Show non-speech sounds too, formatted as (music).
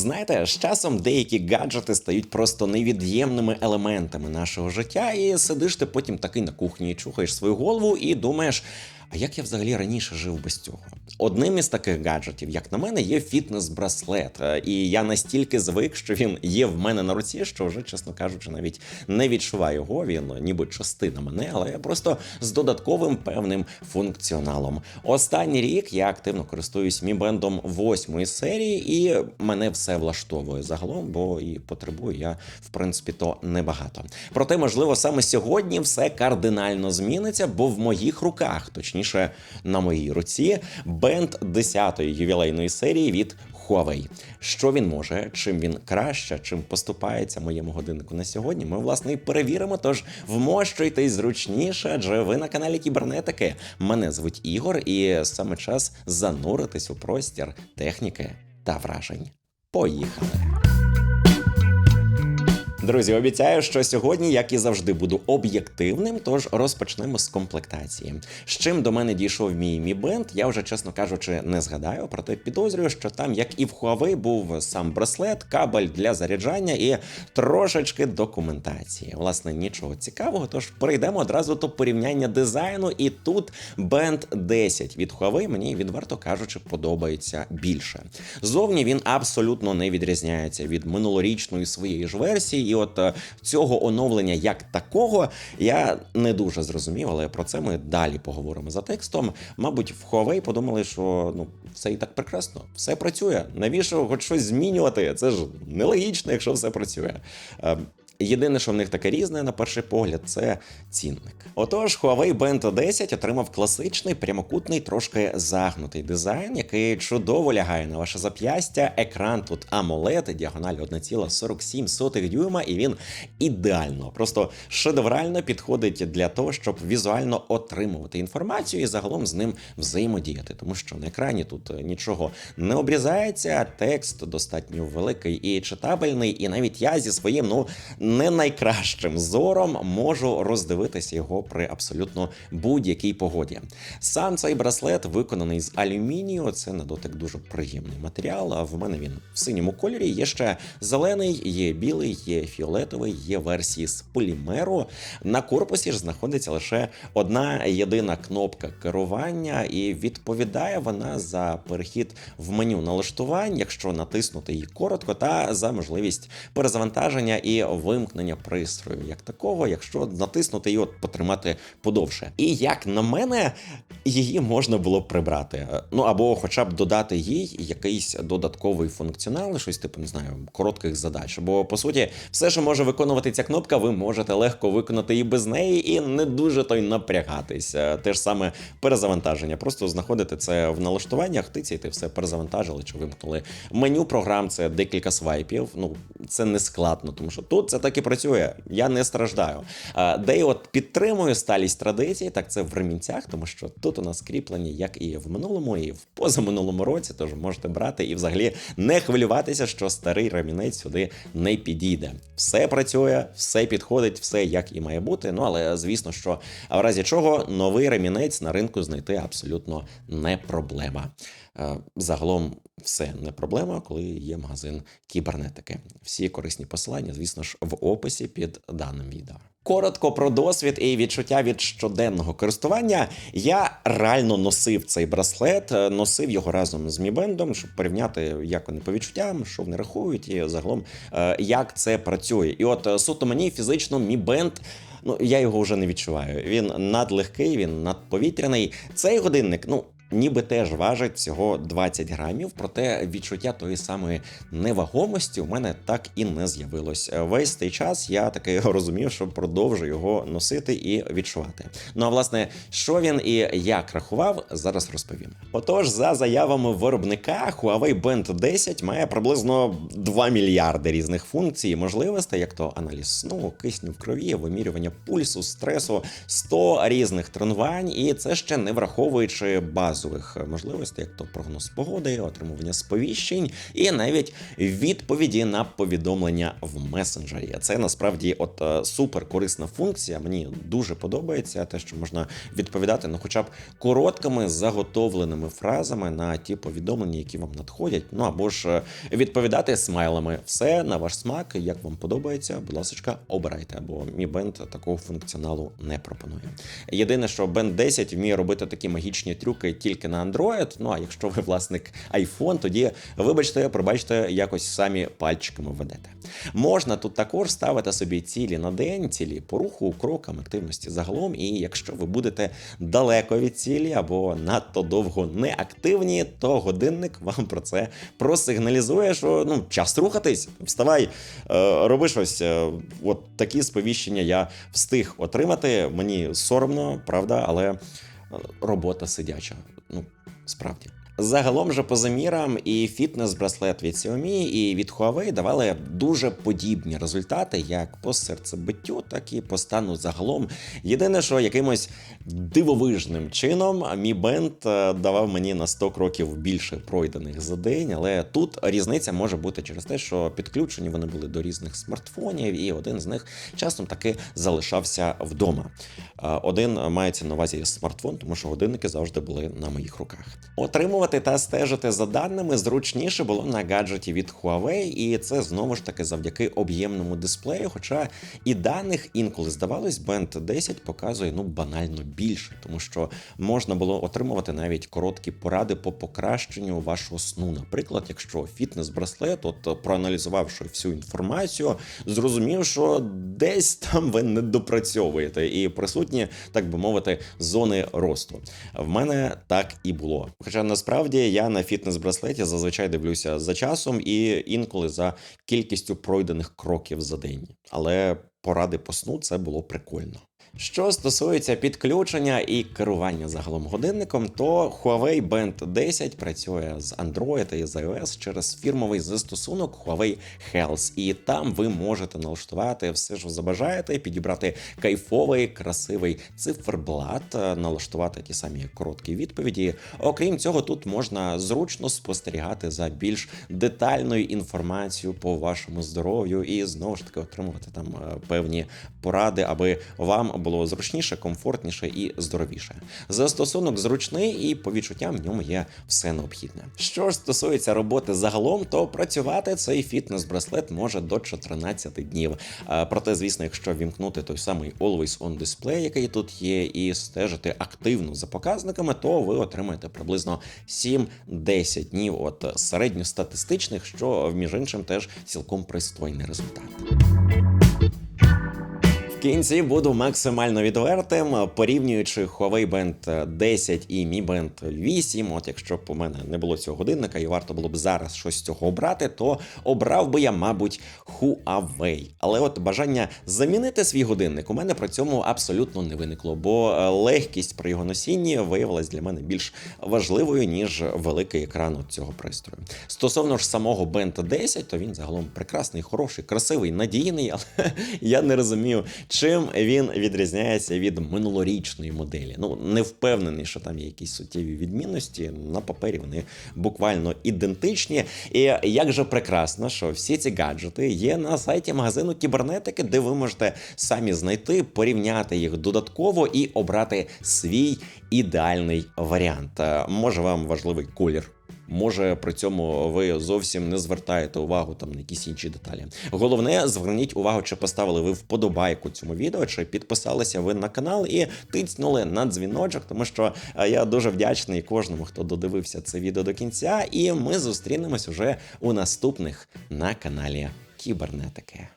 Знаєте, з часом деякі гаджети стають просто невід'ємними елементами нашого життя, і сидиш ти потім такий на кухні, чухаєш свою голову і думаєш. А як я взагалі раніше жив без цього? Одним із таких гаджетів, як на мене, є фітнес-браслет. Е, І я настільки звик, що він є в мене на руці, що вже, чесно кажучи, навіть не відчуваю його. Він ніби частина мене, але просто з додатковим певним функціоналом. Останній рік я активно користуюсь Band восьмої серії, і мене все влаштовує загалом, бо і потребую я в принципі то небагато. Проте, можливо, саме сьогодні все кардинально зміниться, бо в моїх руках, точніше на моїй руці, бенд 10-ї ювілейної серії від Huawei. Що він може, чим він краще, чим поступається моєму годиннику на сьогодні, ми власне і перевіримо. Тож вмощуйтесь зручніше, адже ви на каналі Кібернетики. Мене звуть Ігор, і саме час зануритись у простір техніки та вражень. Поїхали! Друзі, обіцяю, що сьогодні, як і завжди, буду об'єктивним, тож розпочнемо з комплектації. З чим до мене дійшов мій Mi Band, я вже, чесно кажучи, не згадаю, проте підозрюю, що там, як і в Huawei, був сам браслет, кабель для заряджання і трошечки документації. Власне, нічого цікавого, тож перейдемо одразу до порівняння дизайну. І тут Band 10 від Huawei мені, відверто кажучи, подобається більше. Зовні він абсолютно не відрізняється від минулорічної своєї ж версії. І от е, цього оновлення як такого я не дуже зрозумів, але про це ми далі поговоримо за текстом. Мабуть, в Huawei подумали, що ну все і так прекрасно, все працює. Навіщо хоч щось змінювати? Це ж нелогічно, якщо все працює. Е, Єдине, що в них таке різне на перший погляд, це цінник. Отож, Huawei Band 10 отримав класичний прямокутний, трошки загнутий дизайн, який чудово лягає на ваше зап'ястя. Екран тут AMOLED, діагональ 1,47 дюйма, і він ідеально, просто шедеврально підходить для того, щоб візуально отримувати інформацію і загалом з ним взаємодіяти, тому що на екрані тут нічого не обрізається, текст достатньо великий і читабельний, і навіть я зі своїм ну не найкращим зором можу роздивитися його при абсолютно будь-якій погоді. Сам цей браслет виконаний з алюмінію. Це на дотик дуже приємний матеріал. А в мене він в синьому кольорі. Є ще зелений, є білий, є фіолетовий, є версії з полімеру. На корпусі ж знаходиться лише одна єдина кнопка керування, і відповідає вона за перехід в меню налаштувань, якщо натиснути її коротко, та за можливість перезавантаження і вимкнення пристрою, як такого, якщо натиснути от потримати подовше. І як на мене, її можна було б прибрати. Ну або, хоча б додати їй якийсь додатковий функціонал, щось типу не знаю, коротких задач. Бо по суті, все, що може виконувати ця кнопка, ви можете легко виконати і без неї, і не дуже то й напрягатися. Те ж саме перезавантаження. Просто знаходите це в налаштуваннях, тицяйте, все перезавантажили чи вимкнули. Меню програм це декілька свайпів. Ну це не складно, тому що тут це так і працює. Я не страждаю. Де я от підтримую сталість традицій, так це в ремінцях, тому що тут у нас кріплені, як і в минулому, і в позаминулому році. Тож можете брати і взагалі не хвилюватися, що старий ремінець сюди не підійде. Все працює, все підходить, все як і має бути. Ну але звісно, що в разі чого новий ремінець на ринку знайти абсолютно не проблема. Е, Загалом все не проблема, коли є магазин кібернетики. Всі корисні посилання, звісно ж, в описі під даним відео. Коротко про досвід і відчуття від щоденного користування. Я реально носив цей браслет, е, носив його разом з Мібендом, щоб порівняти, як вони по відчуттям, що вони рахують, і загалом е, як це працює. І от е, суто мені фізично Мібенд. Ну, я його вже не відчуваю. Він надлегкий, він надповітряний. Цей годинник, ну. Ніби теж важить всього 20 грамів, проте відчуття тої самої невагомості у мене так і не з'явилось. Весь цей час я таки (laughs) розумів, що продовжу його носити і відчувати. Ну а власне, що він і як рахував, зараз розповім. Отож, за заявами виробника, Huawei Band 10 має приблизно 2 мільярди різних функцій і можливостей, як то аналіз сну, кисню в крові, вимірювання пульсу, стресу, 100 різних тренувань, і це ще не враховуючи базу базових можливостей, як то прогноз погоди, отримування сповіщень і навіть відповіді на повідомлення в месенджері. Це насправді от е, супер корисна функція. Мені дуже подобається те, що можна відповідати, ну, хоча б короткими заготовленими фразами на ті повідомлення, які вам надходять. Ну або ж е, відповідати смайлами. Все на ваш смак, як вам подобається. Будь ласка, обирайте, бо мій бенд такого функціоналу не пропонує. Єдине, що Band 10 вміє робити такі магічні трюки тільки на Android. Ну а якщо ви власник iPhone, тоді вибачте, пробачте, якось самі пальчиками ведете. Можна тут також ставити собі цілі на день, цілі по руху, крокам, активності загалом. І якщо ви будете далеко від цілі або надто довго не активні, то годинник вам про це просигналізує, що ну час рухатись, вставай, е, роби щось. Е, От такі сповіщення я встиг отримати. Мені соромно, правда, але робота сидяча. Ну, справді. Загалом же по замірам і фітнес-браслет від Xiaomi, і від Huawei давали дуже подібні результати, як по серцебиттю, так і по стану загалом. Єдине, що якимось дивовижним чином мій бенд е, давав мені на 100 кроків більше пройдених за день, але тут різниця може бути через те, що підключені вони були до різних смартфонів, і один з них часом таки залишався вдома. Е, Один мається на увазі смартфон, тому що годинники завжди були на моїх руках. Отримувати та стежити за даними зручніше було на гаджеті від Huawei, і це знову ж таки завдяки об'ємному дисплею. Хоча і даних інколи здавалось, Band 10 показує ну банально більше, тому що можна було отримувати навіть короткі поради по покращенню вашого сну. Наприклад, якщо фітнес-браслет, от проаналізувавши всю інформацію, зрозумів, що десь там ви не допрацьовуєте, і присутні, так би мовити, зони росту. В мене так і було. Хоча насправді я на фітнес-браслеті зазвичай дивлюся за часом і інколи за кількістю пройдених кроків за день. Але поради по сну це було прикольно. Що стосується підключення і керування загалом годинником, то Huawei Band 10 працює з Android і з iOS через фірмовий застосунок Huawei Health. І там ви можете налаштувати все, що забажаєте, підібрати кайфовий, красивий циферблат, е, налаштувати ті самі короткі відповіді. Окрім цього, тут можна зручно спостерігати за більш детальною інформацією по вашому здоров'ю і знову ж таки отримувати там е, певні поради, аби вам було зручніше, комфортніше і здоровіше. Застосунок зручний і по відчуттям в ньому є все необхідне. Що ж стосується роботи загалом, то працювати цей фітнес-браслет може до 14 днів. Проте, звісно, якщо вімкнути той самий Always On Display, який тут є, і стежити активно за показниками, то ви отримаєте приблизно 7-10 днів от середньостатистичних, що між іншим теж цілком пристойний результат. Кінці буду максимально відвертим, порівнюючи Huawei Band 10 і Mi Band 8. От якщо б у мене не було цього годинника і варто було б зараз щось з цього обрати, то обрав би я, мабуть, Huawei. Але от бажання замінити свій годинник у мене при цьому абсолютно не виникло, бо е, легкість при його носінні виявилась для мене більш важливою ніж великий екран цього пристрою. Стосовно ж самого Band 10, то він загалом прекрасний, хороший, красивий, надійний, (laughs) але я не розумію, чим він відрізняється від минулорічної моделі. Ну не впевнений, що там є якісь суттєві відмінності. На папері вони буквально ідентичні. І як же прекрасно, що всі ці гаджети є на сайті магазину кібернетики, де ви можете самі знайти, порівняти їх додатково і обрати свій ідеальний варіант. Може вам важливий колір. Може, при цьому ви зовсім не звертаєте увагу там на якісь інші деталі. Головне, зверніть увагу, чи поставили ви вподобайку цьому відео, чи підписалися ви на канал і тицнули на дзвіночок, тому що е, я дуже вдячний кожному, хто додивився це відео до кінця. І ми зустрінемось уже у наступних на каналі Кібернетики.